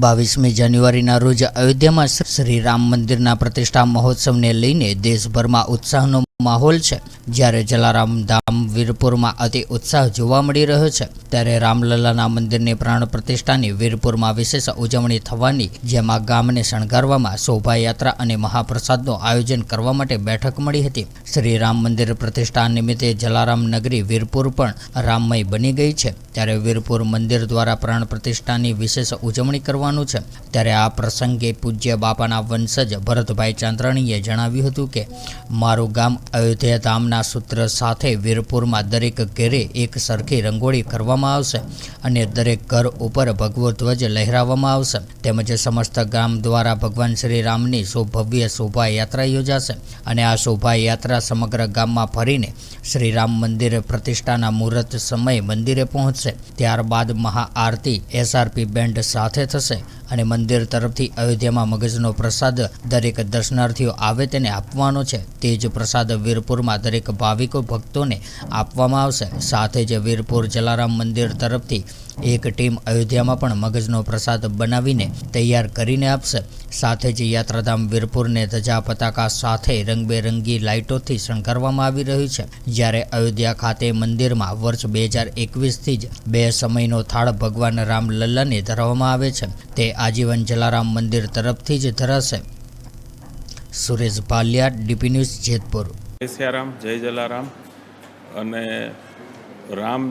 બાવીસમી જાન્યુઆરીના રોજ અયોધ્યામાં શ્રી રામ મંદિરના પ્રતિષ્ઠા મહોત્સવને લઈને દેશભરમાં ઉત્સાહનો માહોલ છે. જ્યારે જલારામ ધામ વીરપુરમાં અતિ ઉત્સાહ જોવા મળી રહ્યો છે, ત્યારે રામલલ્લાના મંદિરની પ્રાણ પ્રતિષ્ઠાની વીરપુરમાં વિશેષ ઉજવણી થવાની, જેમાં ગામને શણગારવામાં શોભાયાત્રા અને મહાપ્રસાદનું આયોજન કરવા માટે બેઠક મળી હતી. શ્રી રામ મંદિર પ્રતિષ્ઠા નિમિત્તે જલારામ નગરી વીરપુર પણ રામમય બની ગઈ છે. ત્યારે વીરપુર મંદિર દ્વારા પ્રાણ પ્રતિષ્ઠાની વિશેષ ઉજવણી કરવાનું છે. ત્યારે આ પ્રસંગે પૂજ્ય બાપાના વંશજ ભરતભાઈ ચાંદ્રાણીએ જણાવ્યું હતું કે, મારું ગામ અયોધ્યા ધામના સૂત્ર સાથે વીરપુરમાં દરેક ઘેરે એક સરખી રંગોળી કરવામાં આવશે અને દરેક ઘર ઉપર ભગવો ધ્વજ લહેરાવવામાં આવશે. તેમજ સમસ્ત ગામ દ્વારા ભગવાન શ્રી રામની ભવ્ય શોભાયાત્રા યોજાશે અને આ શોભાયાત્રા સમગ્ર ગામમાં ફરીને શ્રી રામ મંદિર પ્રતિષ્ઠાના મુહૂર્ત સમયે મંદિરે પહોંચશે. ત્યારબાદ મહાઆરતી એસઆરપી બેન્ડ સાથે થશે અને મંદિર તરફથી અયોધ્યામાં મગજનો પ્રસાદ દરેક દર્શનાર્થીઓ આવે તેને આપવાનો છે. તે જ પ્રસાદ વીરપુરમાં દરેક ભાવિકો ભક્તોને આપવામાં આવશે. સાથે જ વીરપુર જલારામ મંદિર તરફથી એક ટીમ અયોધ્યામાં પણ મગજનો પ્રસાદ બનાવીને તૈયાર કરીને આપશે. સાથે જ યાત્રાધામ વીરપુરને ધજા પતાકા સાથે રંગબેરંગી લાઇટોથી શણગારવામાં આવી રહ્યું છે. જ્યારે અયોધ્યા ખાતે મંદિરમાં વર્ષ બે હજાર એકવીસથી જ બે સમયનો થાળ ભગવાન રામ લલ્લાને ધરવામાં આવે છે. તે આજીવન જલારામ મંદિર તરફથી જ ધરાશે. Suresh Bhaliya, DP news Jetpur. Siyaram, જય જલારામ. અને રામ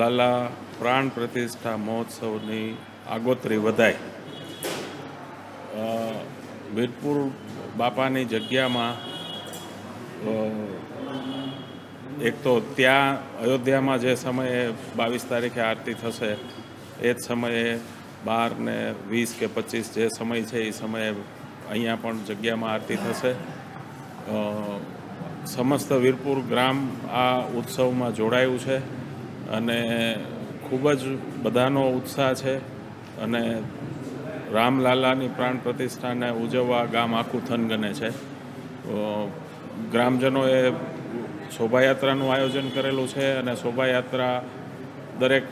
લાલા પ્રાણ પ્રતિષ્ઠા મહોત્સવની આગોતરી વધાય વીરપુર બાપાની જગ્યામાં એક તો ત્યાં અયોધ્યામાં જે સમયે બાવીસ તારીખે આરતી થશે, એ જ સમયે બાર ને વીસ કે પચીસ જે સમય છે એ સમયે અહીંયા પણ જગ્યામાં આરતી થશે. સમસ્ત વીરપુર ગ્રામ આ ઉત્સવમાં જોડાયું છે અને ખૂબ જ બધાનો ઉત્સાહ છે અને રામલાલાની પ્રાણ પ્રતિષ્ઠાને ઉજવવા ગામ આખું થનગને છે. ગ્રામજનોએ શોભાયાત્રાનું આયોજન કરેલું છે અને શોભાયાત્રા દરેક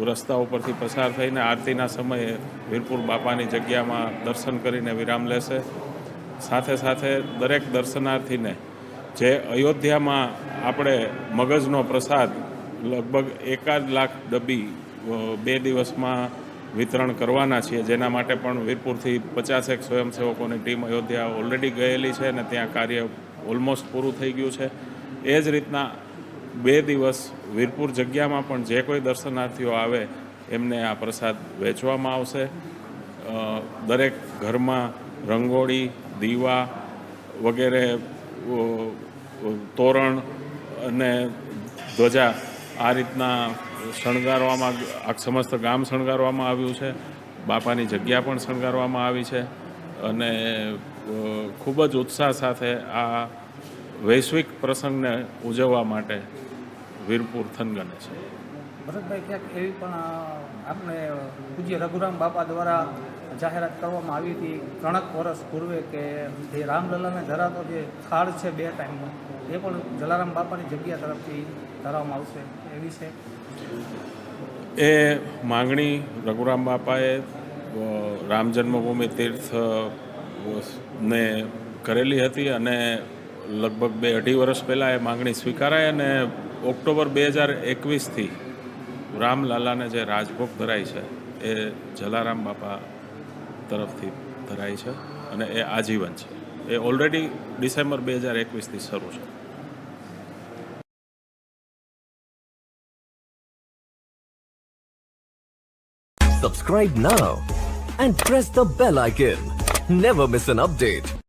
રસ્તા ઉપરથી પસાર થઈને આરતીના સમયે વીરપુર બાપાની જગ્યામાં દર્શન કરીને વિરામ લેશે. સાથે સાથે દરેક દર્શનાર્થીને જે અયોધ્યામાં આપણે મગજનો પ્રસાદ લગભગ એકાદ લાખ ડબ્બી બે દિવસમાં વિતરણ કરવાના છીએ, જેના માટે પણ વીરપુરથી પચાસેક સ્વયંસેવકોની ટીમ અયોધ્યા ઓલરેડી ગયેલી છે અને ત્યાં કાર્ય ઓલમોસ્ટ પૂરું થઈ ગયું છે. એ જ રીતના બે દિવસ વીરપુર જગ્યામાં પણ જે કોઈ દર્શનાર્થીઓ આવે, એમને આ પ્રસાદ વેચવામાં આવશે. દરેક ઘરમાં રંગોળી દીવા વગેરે તોરણ અને ધ્વજા આ રીતના શણગારવામાં, આ સમસ્ત ગામ શણગારવામાં આવ્યું છે. બાપાની જગ્યા પણ શણગારવામાં આવી છે અને ખૂબ જ ઉત્સાહ સાથે આ વૈશ્વિક પ્રસંગને ઉજવવા માટે વીરપુર થનગને છે. ભરતભાઈ ક્યાંક એવી પણ આપણે પૂજ્ય રઘુરામ બાપા દ્વારા જાહેરાત કરવામાં આવી હતી ત્રણેક વર્ષ પૂર્વે કે જે રામલલાને ધરાતો જે થાળ છે બે ટાઈમનો, એ પણ જલારામ બાપાની જગ્યા તરફથી ધરવામાં આવશે. એ વિશે? એ માંગણી રઘુરામ બાપાએ રામ જન્મભૂમિ તીર્થ ને કરેલી હતી અને લગભગ બે અઢી વર્ષ પહેલાં એ માંગણી સ્વીકારાય અને ઓક્ટોબર બે હજાર એકવીસથી રામલાલાને જે રાજભોગ ધરાય છે, એ જલારામ બાપા તરફથી ધરાય છે અને એ આજીવન છે એ ઓલરેડી ડિસેમ્બર બે હજાર એકવીસથી શરૂ છે Subscribe now and press the bell icon. Never miss an update.